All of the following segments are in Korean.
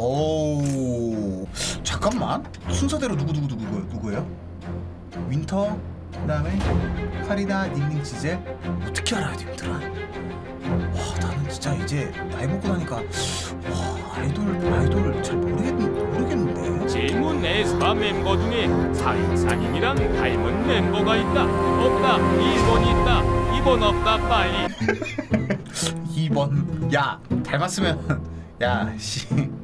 오 잠깐만. 순서대로 누구 누구 누구 누구 누구예요? 윈터 그다음에 카리나 닝닝 지젤? 어떻게 알아야 님들아? 와 나는 진짜 이제 나이 먹고 나니까 와 아이돌 아이돌을 잘 모르겠 모르겠는데. 질문 에스파 멤버 중에 사인사님이랑 닮은 멤버가 있다. 없다. 1번 있다. 2번 없다 빨리. 2번 야 닮았으면 야씨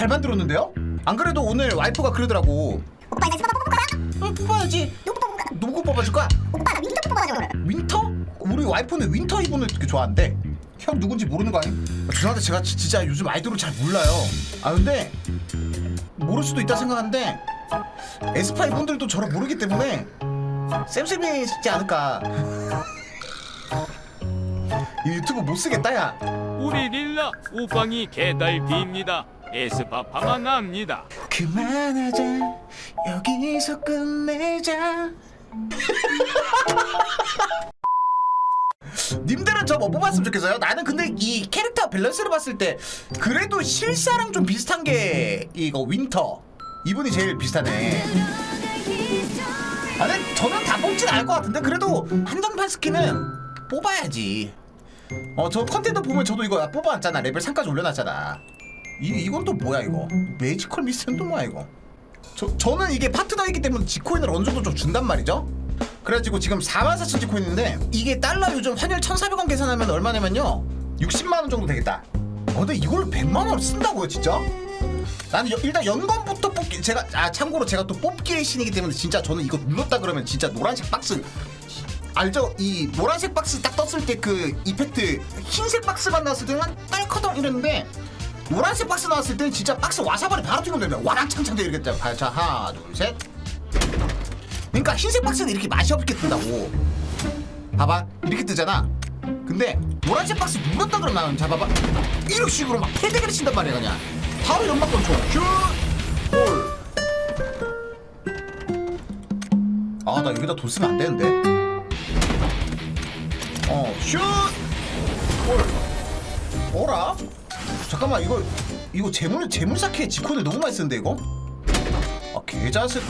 잘 만들었는데요? 안 그래도 오늘 와이프가 그러더라고 오빠 이제 스파바 뽑을까? 응 뽑아야지 누구 뽑을까? 누구 뽑아줄 거야? 오빠 나 윈터 그래. 윈터? 우리 와이프는 윈터 2번을 되게 좋아한대 형 누군지 모르는 거 아니? 아, 죄송한데 제가 지- 진짜 요즘 아이돌을 잘 몰라요 아 근데 모를 수도 있다 생각하는데 에스파 이 분들도 저를 모르기 때문에 쌤쌤이지 않을까 이 유튜브 못 쓰겠다 야 우리 릴라 우방이 개달비입니다 에스파파만 합니다. 그만하자. 여기서 끝내자. 님들은 저 뭐 뽑았으면 좋겠어요? 나는 근데 이 캐릭터 밸런스를 봤을 때 그래도 실사랑 좀 비슷한 게 이거 윈터. 이분이 제일 비슷하네. 아니 저는 다 뽑진 않을 것 같은데 그래도 한정판 스킨은 뽑아야지. 어 저 컨텐츠 보면 저도 이거 뽑아놨잖아. 레벨 3까지 올려놨잖아 이, 이건 또 뭐야 이거? 매지컬 미스는 또 뭐야 이거? 저, 저는 이게 파트너이기 때문에 지코인을 어느 정도 좀 준단 말이죠. 그래가지고 지금 4만 4천 지코인인데 이게 달러 요즘 환율 1,400원 계산하면 얼마냐면요. 60만 원 정도 되겠다. 어, 근데 이걸 100만 원 쓴다고요 진짜? 나는 여- 일단 연금부터 뽑기 제가 아 참고로 제가 또 뽑기의 신이기 때문에 진짜 저는 이거 눌렀다 그러면 진짜 노란색 박스. 알죠? 이 노란색 박스 딱 떴을 때 그 이펙트 흰색 박스만 나왔을 때는 딸커덩 이랬는데 노란색 박스 나왔을 때는 진짜 박스 와사바리 바로 튀면 되면 와랑창창 이렇게 자, 자 하나 둘 셋. 그러니까 흰색 박스는 이렇게 맛이 없게 뜬다고. 봐봐. 이렇게 뜨잖아. 근데 노란색 박스 눌렀다 그러면 나는 자 봐봐. 이런 식으로 막 패대기를 친단 말이야 그냥. 바로 연막권 줘 슛! 아나 여기다 돈 쓰면 안 되는데. 어 슛! 볼. 어라? 잠깐만 이거 이거 재물 재물 쌓기에 지코를 너무 많이 쓰는데 이거? 아 개자식.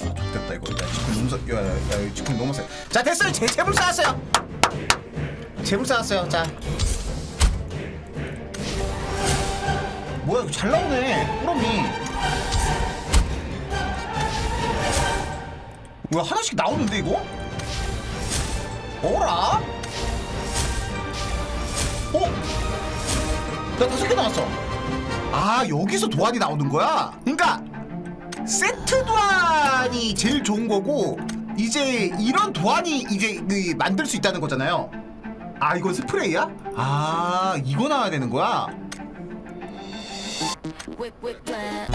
아 좋됐다 이거. 야 지코 너무 사 야야야 야, 지코 너무 세 자 됐어요. 제 재물 쌓았어요. 재물 쌓았어요. 자. 뭐야 이거 잘 나오네 꾸러미. 뭐야 하나씩 나오는데 이거? 어라? 어? 나 다섯 개 나왔어. 아 여기서 도안이 나오는 거야? 그러니까 세트 도안이 제일 좋은 거고 이제 이런 도안이 이제 그 만들 수 있다는 거잖아요. 아 이건 스프레이야? 아 이거 나와야 되는 거야?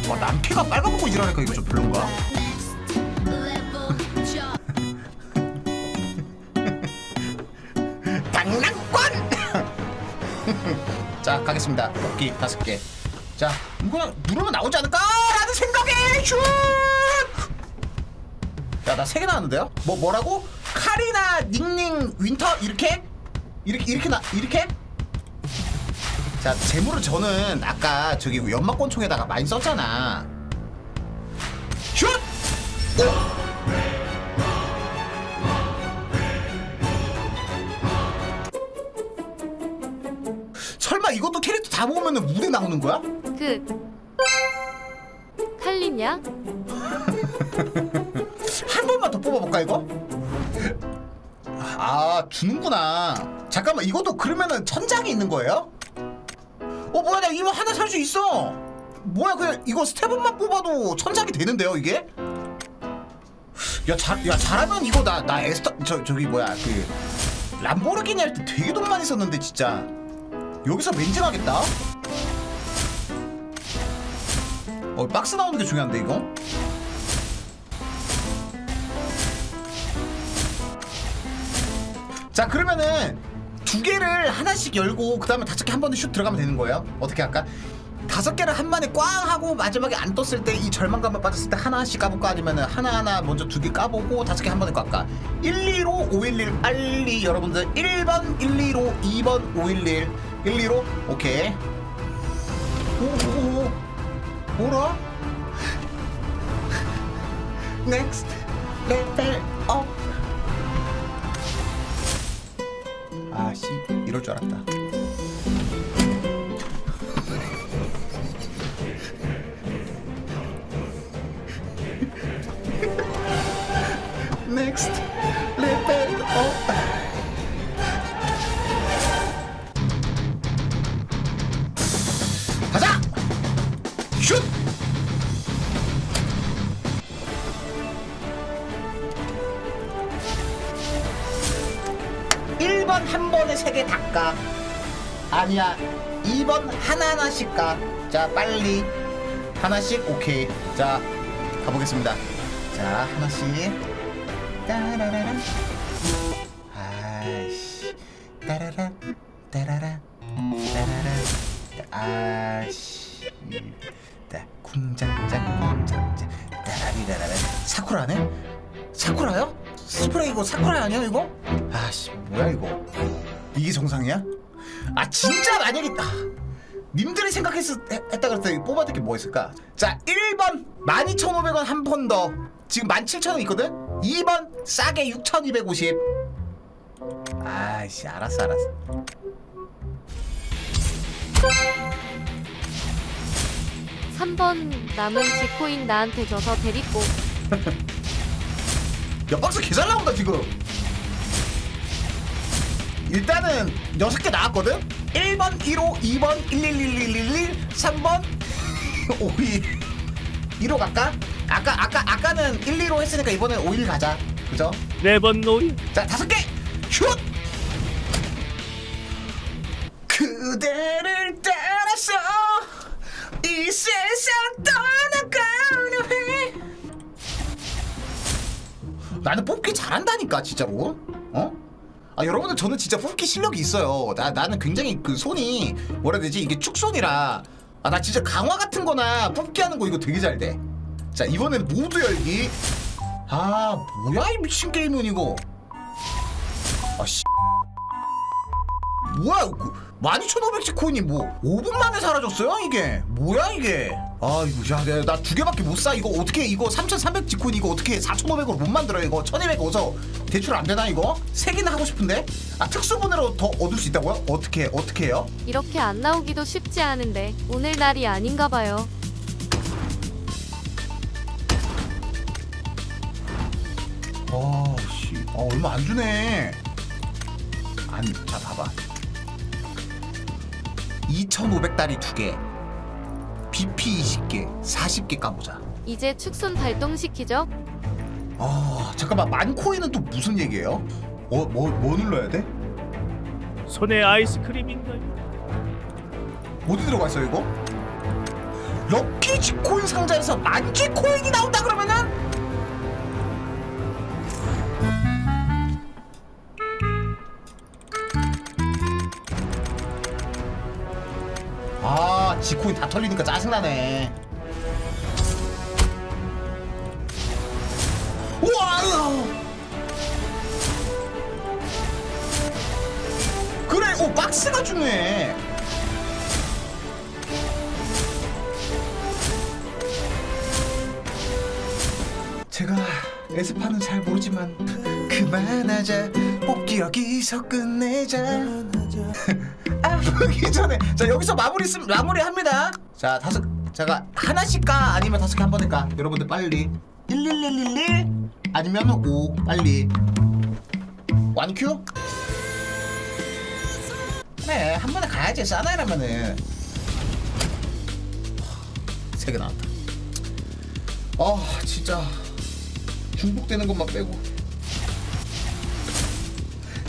와 남캐가 빨간먹고 일하니까 이거 좀 별론가? 자 가겠습니다 뽑기 다섯 개자 그냥 누르면 나오지 않을까 라는 생각에 슛! 야나 세 개 나왔는데요? 뭐 뭐라고? 카리나 닝닝 윈터 이렇게? 이렇게 이렇게 나 이렇게? 자 재물을 저는 아까 저기 연막권총에다가 많이 썼잖아 모으면 무대 나오는 거야? 그 칼리냐? 한 번만 더 뽑아볼까 이거? 아 주는구나 잠깐만 이것도 그러면은 천장이 있는 거예요? 어 뭐야 나 이거 하나 살 수 있어 뭐야 그냥 이거 스텝업만 뽑아도 천장이 되는데요 이게? 야, 잘, 야 잘하면 이거 나 나 에스터 저 저기 뭐야 그 람보르기니 할 때 되게 돈 많이 썼는데 진짜 여기서 멘징하겠다 어 박스 나오는 게 중요한데 이거? 자 그러면은 두 개를 하나씩 열고 그 다음에 다섯 개 한 번에 슛 들어가면 되는 거예요? 어떻게 할까? 다섯 개를 한 번에 꽝 하고 마지막에 안 떴을 때 이 절망감에 빠졌을 때 하나씩 까볼까 아니면은 하나하나 먼저 두 개 까보고 다섯 개 한 번에 깎까. 115 511 빨리 여러분들. 1번 115 2번 511 115 오케이. 오오오. 뭐라? Next level up. 아씨. 이럴 줄 알았다 Next level up 가자! 슛! 일 번 한 번에 세 개 닦아. 아니야. 2번 하나하나씩 가. 자, 빨리. 하나씩, 오케이. 자, 가보겠습니다. 자, 하나씩. 따라라란. 아이씨. 따라란. 따라란. 따라란. 아씨. 따 쿵짝짝 쿵짝짝 따라리라라라 사쿠라네? 사쿠라요? 스프레이 이거 사쿠라 아니야 이거? 아씨 뭐야 이거 이게 정상이야? 아 진짜 만약에 아, 님들이 생각했을 했다 그랬을 때 뽑아둘 게 뭐 있을까? 자 1번 12,500원 한 번 더 지금 17,000원 있거든? 2번 싸게 6,250 아이씨 알았어 알았어. 3번 남은 지코인 나한테 줘서 데리고. 야 박스 개잘 나온다 지금. 일단은 6개 나왔거든? 1번 1호 2번 1111111 3번 52 1호 갈까? 아까 아까 아까는 1, 2로 했으니까 이번엔 51 가자. 그죠? 네번 노이 자 다섯 개! 슛! 그대를 따라서 이 세상 떠나가려 해 나는 뽑기 잘한다니까 진짜로. 어? 아 여러분들 저는 진짜 뽑기 실력이 있어요. 나, 나는 굉장히 그 손이 뭐라 해야 되지? 이게 축손이라. 아 나 진짜 강화 같은 거나 뽑기 하는 거 이거 되게 잘 돼 자 이번엔 모두 열기. 아 뭐야 이 미친 게임은 이거? 아씨. 뭐야 그 12,500씩 코인이 뭐 5분 만에 사라졌어요 이게? 뭐야 이게? 아 이거 야나 두 개밖에 못 사. 이거 어떻게 이거 3,300 지코인 이거 어떻게 4,500으로 못 만들어 이거 1,200 어서 대출 안 되나 이거? 세 개나 하고 싶은데? 아 특수분으로 더 얻을 수 있다고요? 어떻게 어떻게 해요? 이렇게 안 나오기도 쉽지 않은데 오늘 날이 아닌가 봐요. 아씨 아 얼마 안 주네 안 자 봐봐 2,500달이 두 개 BP 20개 40개 까보자 이제 축손 발동시키죠? 아 잠깐만 만코인은 또 무슨 얘기예요? 어, 뭐, 뭐 눌러야 돼? 손에 아이스크림인가요? 어디 들어가 있어 이거? 럭키 지코인 상자에서 만지 코인이 나온다 그러면은? 지코인 다 털리니까 짜증나네. 우와! 그래 오 박스가 주네 제가 에스파는 잘 모르지만 그만하자. 뽑기 여기서 끝내자 아프기 전에. 자 여기서 마무리 쓰, 마무리 합니다. 자 다섯 제가 하나씩 까? 아니면 다섯 개 한 번에 까? 여러분들 빨리. 11111 아니면 5 빨리. 완큐? 그래 한 번에 가야지. 싸나이라면은. 세 개 나왔다. 아 진짜. 중복되는 것만 빼고.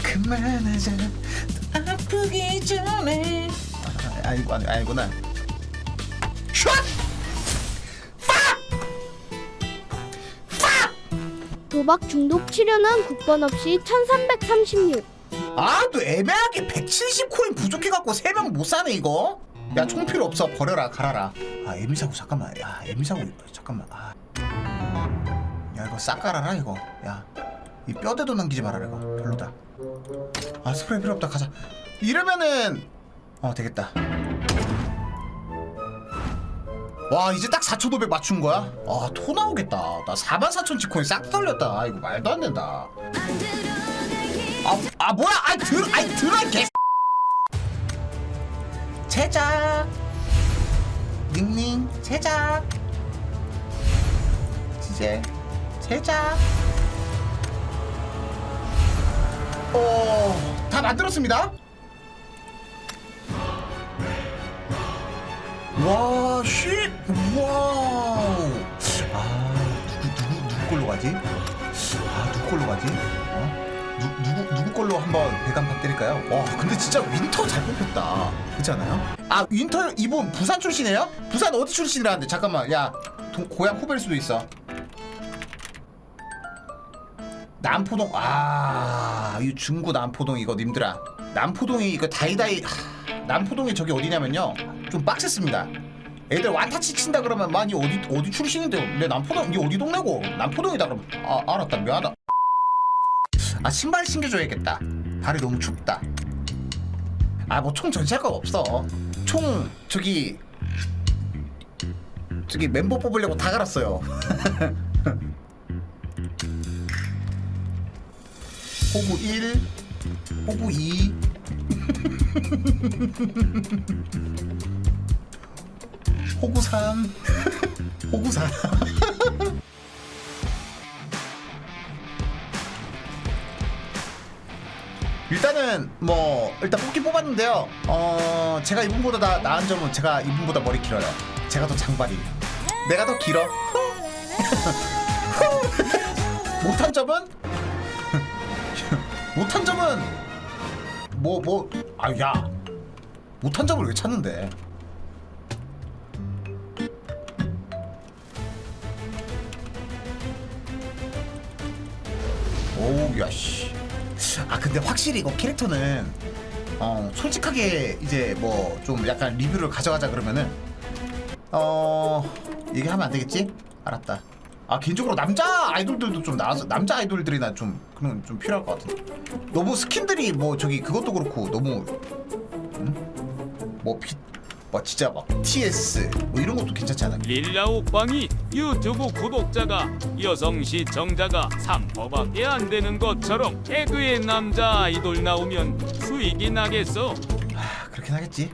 그만하자 아프기 전에. 아, 아이고 아니, 아니구나. 슛! 도박 중독 치료는 국번 없이 1336. 아또 애매하게 170코인 부족해갖고 3명 못 사네 이거? 야 총 필요 없어. 버려라 갈아라. 아 에미사고 잠깐만. 야 에미사고 잠깐만. 아. 야 이거 싹 갈아라 이거. 야 이 뼈대도 남기지 말아라 이거. 별로다 아 스프레이 필요 없다. 가자. 이러면은 어 되겠다. 와 이제 딱 4,500 맞춘 거야? 아 토 나오겠다. 나 44,000 지코인 싹 털렸다. 아, 이거 말도 안 된다. 아, 아 뭐야? 아이 들 아이 들어 개. 제작. 닝닝 제작. 이제 제작. 어 다 만들었습니다 와, 쉿! 와우! 아, 누구, 누구, 누구 걸로 가지? 아, 누구 걸로 가지? 어? 누, 누구, 누구 걸로 한번 배간판 때릴까요? 와, 근데 진짜 윈터 잘 뽑혔다. 그렇지 않아요? 아, 윈터 이분 부산 출신이에요? 부산 어디 출신이라는데? 잠깐만, 야, 도, 고향 후배일 수도 있어. 남포동, 아, 이 중구 남포동 이거 님들아. 남포동이 이거 다이다이, 하, 남포동이 저기 어디냐면요. 좀 빡셌습니다. 애들 완타치 친다 그러면 많이 어디 어디 출신인데 내 남포동 이 어디 동네고 남포동이다 그러면 아 알았다 미안하다. 아 신발 신겨줘야겠다. 발이 너무 춥다. 아 뭐 총 전시할 거 없어. 총 저기 저기 멤버 뽑으려고 다 갈았어요. 호구 1, 호구 2. 호구 3. 호구 4. 일단은 뭐 일단 뽑기 뽑았는데요. 어 제가 이분보다 나, 나은 점은 제가 이분보다 머리 길어요. 제가 더 장발이. 내가 더 길어. 못한 점은 못한 점은 뭐 뭐 아야 못한 점을 왜 찾는데? 오우 야씨 아 근데 확실히 이거 캐릭터는 어 솔직하게 이제 뭐 좀 약간 리뷰를 가져가자 그러면은 어 얘기하면 안 되겠지? 알았다. 아 개인적으로 남자 아이돌들도 좀 나와서 남자 아이돌들이나 좀 그런 좀 필요할 것 같은데 너무 스킨들이 뭐 저기 그것도 그렇고 너무 음? 뭐, 피, 뭐 진짜 막 TS 뭐 이런 것도 괜찮지 않아? 릴라 옥방이 유튜브 구독자가 여성 시청자가 3%밖에 안 되는 것처럼 개그의 남자 아이돌 나오면 수익이 나겠어. 아, 그렇긴 하겠지.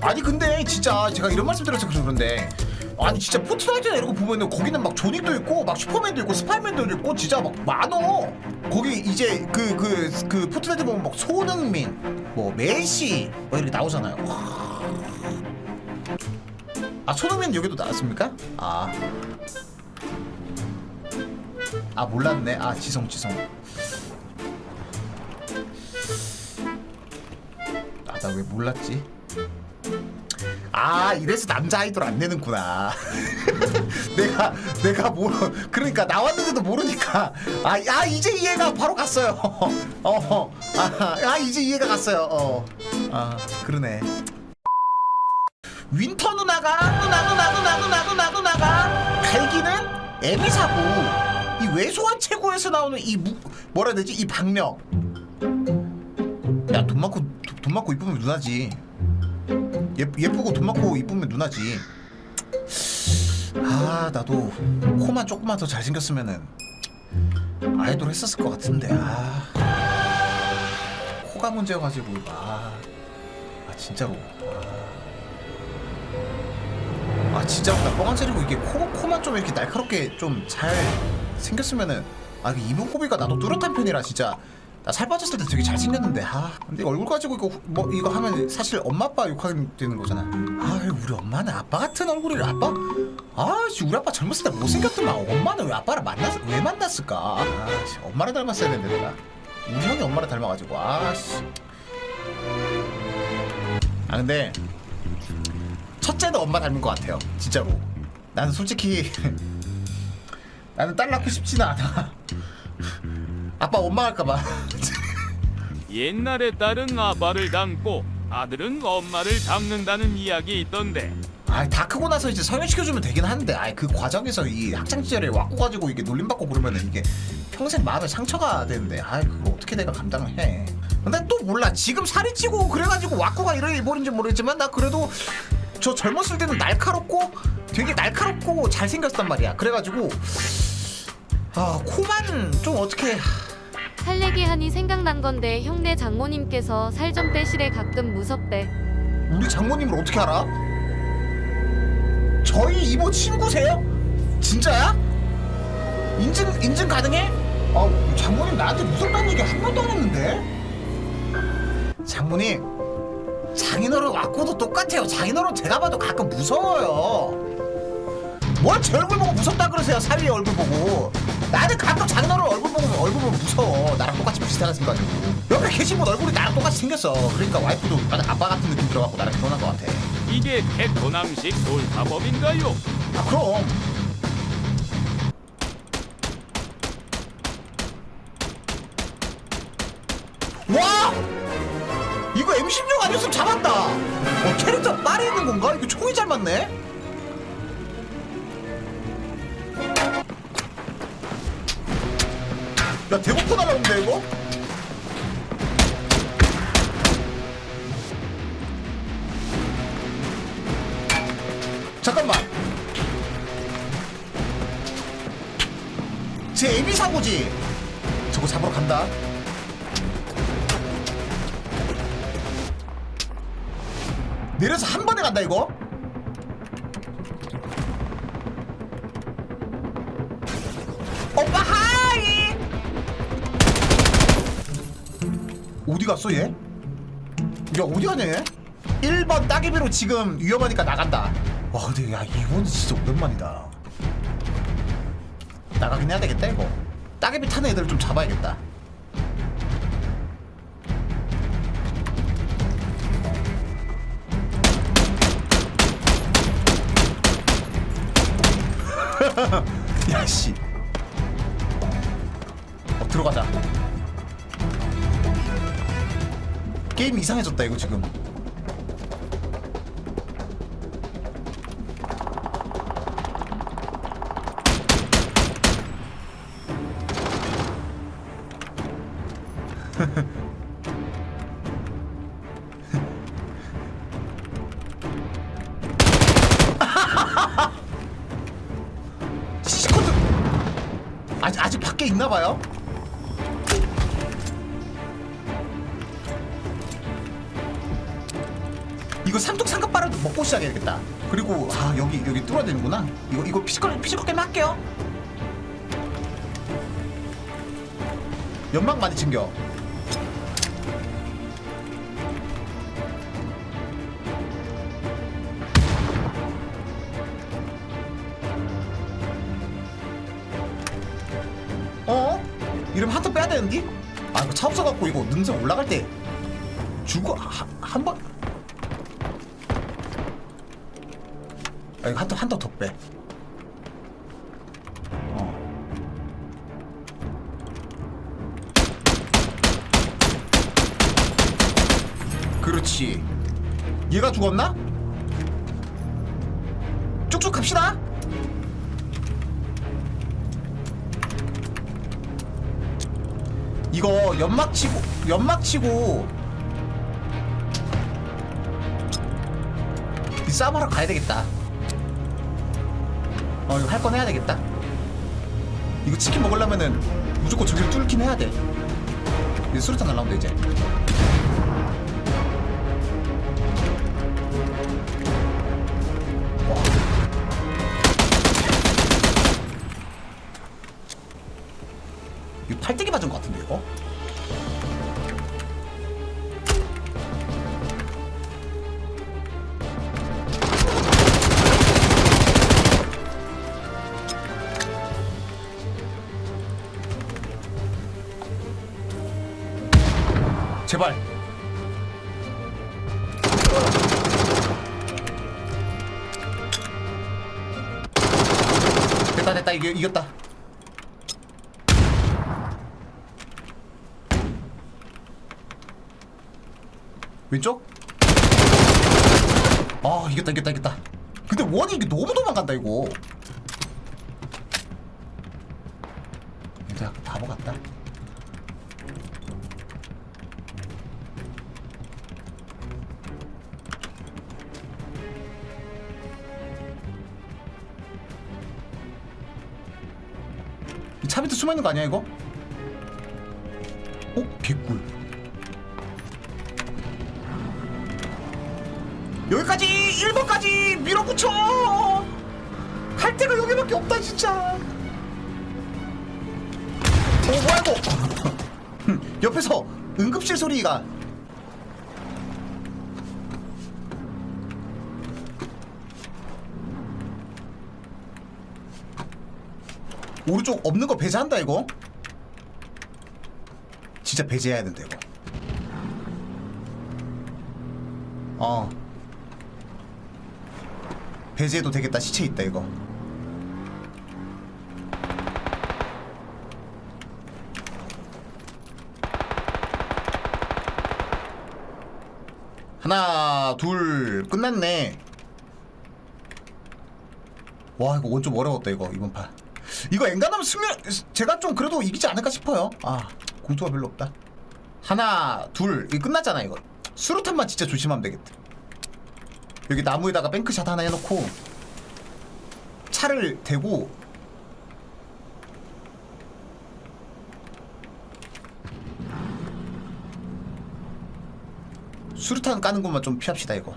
아니 근데 진짜 제가 이런 말씀 드려서 그런데 아니 진짜 포트나이트나 이런 거 보면은 거기는 막 조닉도 있고 막 슈퍼맨도 있고 스파이맨도 있고 진짜 막 많어. 거기 이제 그 그 그 포트나이트 보면 막 손흥민, 뭐 메시 뭐 이렇게 나오잖아요. 와. 아 손흥민 여기도 나왔습니까? 아. 아 몰랐네. 아 지성 지성. 아 나 왜 몰랐지? 아 이래서 남자 아이돌 안 내는구나. 내가 내가 모르 그러니까 나왔는데도 모르니까 아, 아 이제 이해가 바로 갔어요. 어, 아, 아 이제 이해가 갔어요. 어, 아 그러네. 윈터 누나가 누나 누나 누나 누나 누나 누나가 갈기는 에미사고 이 왜소한 최고에서 나오는 이 무, 뭐라 해야 되지 이 박력. 야 돈 많고 돈 많고 이쁘면 누나지. 예, 예쁘고 돈 많고 이쁘면 누나지. 아 나도 코만 조금만 더 잘생겼으면은 아이돌 했었을 것 같은데. 아 코가 문제여가지고. 아, 아 진짜로. 아, 아 진짜로. 나 뻥안 차리고 이게 코 코만 좀 이렇게 날카롭게 좀 잘 생겼으면은 아 이게 이목구비가 나도 뚜렷한 편이라 진짜 나 살 빠졌을 때 되게 잘생겼는데. 아. 근데 얼굴 가지고 이거 후- 뭐 이거 하면 사실 엄마 아빠 욕하게 되는 거잖아. 아 우리 엄마는 아빠 같은 얼굴이래 아빠? 아씨 우리 아빠 젊었을 때 못생겼더만 엄마는 왜 아빠를 만났 왜 만났을까? 아씨 엄마를 닮았어야 되는데 내가. 우리 형이 엄마를 닮아가지고 아씨. 아 근데 첫째도 엄마 닮은 것 같아요 진짜로. 나는 솔직히 나는 딸 낳고 싶지는 않아 아빠 원망할까봐. 옛날에 딸은 아빠를 닮고 아들은 엄마를 닮는다는 이야기 있던데. 아이 다 크고 나서 이제 서열시켜주면 되긴 하는데 아이 그 과정에서 이 학창 시절에 왔고 가지고 이게 놀림받고 그러면은 이게 평생 마음에 상처가 되는데 아이 그걸 어떻게 내가 감당을 해? 근데 또 몰라. 지금 살이 찌고 그래가지고 왔고가 이런 일본인지 모르겠지만 나 그래도 저 젊었을 때는 날카롭고 되게 날카롭고 잘생겼단 말이야. 그래가지고 아 코만 좀 어떻게 살 얘기 하니 생각난 건데 형네 장모님께서 살 좀 빼시래 가끔 무섭대. 우리 장모님을 어떻게 알아? 저희 이모 친구세요? 진짜야? 인증 인증 가능해? 아 장모님 나한테 무섭다는 얘기 한 번도 안 했는데. 장모님 장인어른 왔고도 똑같아요. 장인어른 제가 봐도 가끔 무서워요. 뭘제 얼굴 보고 무섭다 그러세요? 사위의 얼굴 보고. 나는 가끔 장인어른 얼굴 보고 얼굴 보면 무서워. 나랑 똑같이 비슷하게 생겨가지고. 옆에 계신 분 얼굴이 나랑 똑같이 생겼어. 그러니까 와이프도 나는 아빠 같은 느낌 들어갖고 나랑 결혼한 것 같아. 이게 태토남식 돌파법인가요? 아 그럼. 와! 이거 M16 아니었으면 잡았다. 어, 캐릭터 빨리 있는 건가? 이거 총이 잘 맞네. 야 대공포 날라오는데 이거? 잠깐만. 제 애비 사고지. 저거 잡으러 간다. 내려서 한 번에 간다 이거. 어디 갔어 얘? 야 어디 가냐 얘? 1번 따개비로 지금 위험하니까 나간다. 와 근데 야 이건 진짜 오랜만이다. 나가긴 해야 되겠다 이거. 따개비 타는 애들 좀 잡아야겠다. 게임 이상해졌다 이거 지금. 아직 밖에 있나 봐요. 이거 삼뚝 삼각바를 먹고 시작해야겠다. 그리고 아 여기 여기 뚫어야 되는구나. 이거 이거 피지컬 피지컬 게임 할게요. 연막 많이 챙겨. 어? 이러면 하트 빼야 되는데? 아 이거 차 없어갖고 이거 능선 올라갈 때 주고 한 번. 아 이거 한턱 한턱 더 빼. 어. 그렇지. 얘가 죽었나? 쭉쭉 갑시다. 이거 연막 치고 연막 치고 이 싸움하러 가야 되겠다. 어 이거 할 건 해야 되겠다. 이거 치킨 먹으려면은 무조건 저기를 뚫긴 해야 돼. 이제 수류탄 날라온다 이제. 됐다 됐다 이겨, 이겼다. 왼쪽? 아 이겼다 이겼다 이겼다 근데 원이 이게 너무 도망간다 이거 얘들 바보 같다 이차밑 숨어 있는 거 아니야 이거? 어? 개꿀 여기까지! 1번까지! 밀어붙여! 갈 데가 여기밖에 없다 진짜! 오 뭐야 이거? 옆에서 응급실 소리가 오른쪽 없는 거 배제한다 이거? 진짜 배제해야 된다 이거. 어. 배제해도 되겠다. 시체 있다 이거. 하나 둘 끝났네. 와 이거 원좀 어려웠다 이거 이번 판 이거 엔간하면 승리 제가 좀 그래도 이기지 않을까 싶어요. 아 공투가 별로 없다. 하나 둘 이거 끝났잖아 이거. 수류탄만 진짜 조심하면 되겠다. 여기 나무에다가 뱅크샷 하나 해놓고 차를 대고 수류탄 까는 것만 좀 피합시다 이거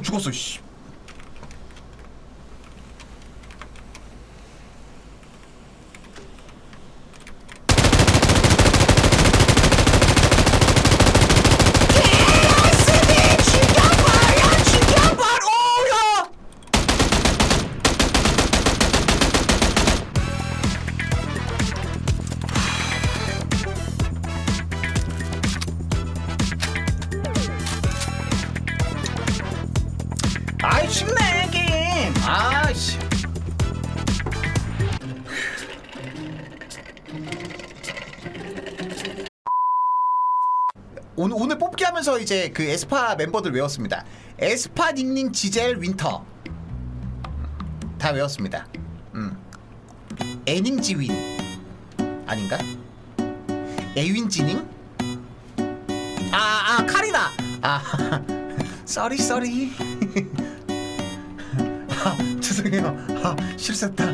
죽었어 씨. 오늘 오늘 뽑기 하면서 이제 그 에스파 멤버들 외웠습니다. 에스파 닝닝 지젤 윈터. 다 외웠습니다. 음. 애닝 지윈. 아닌가? 에윈 지닝? 아아 카리나 아 쏘리 쏘리 아 죄송해요. 아 실수했다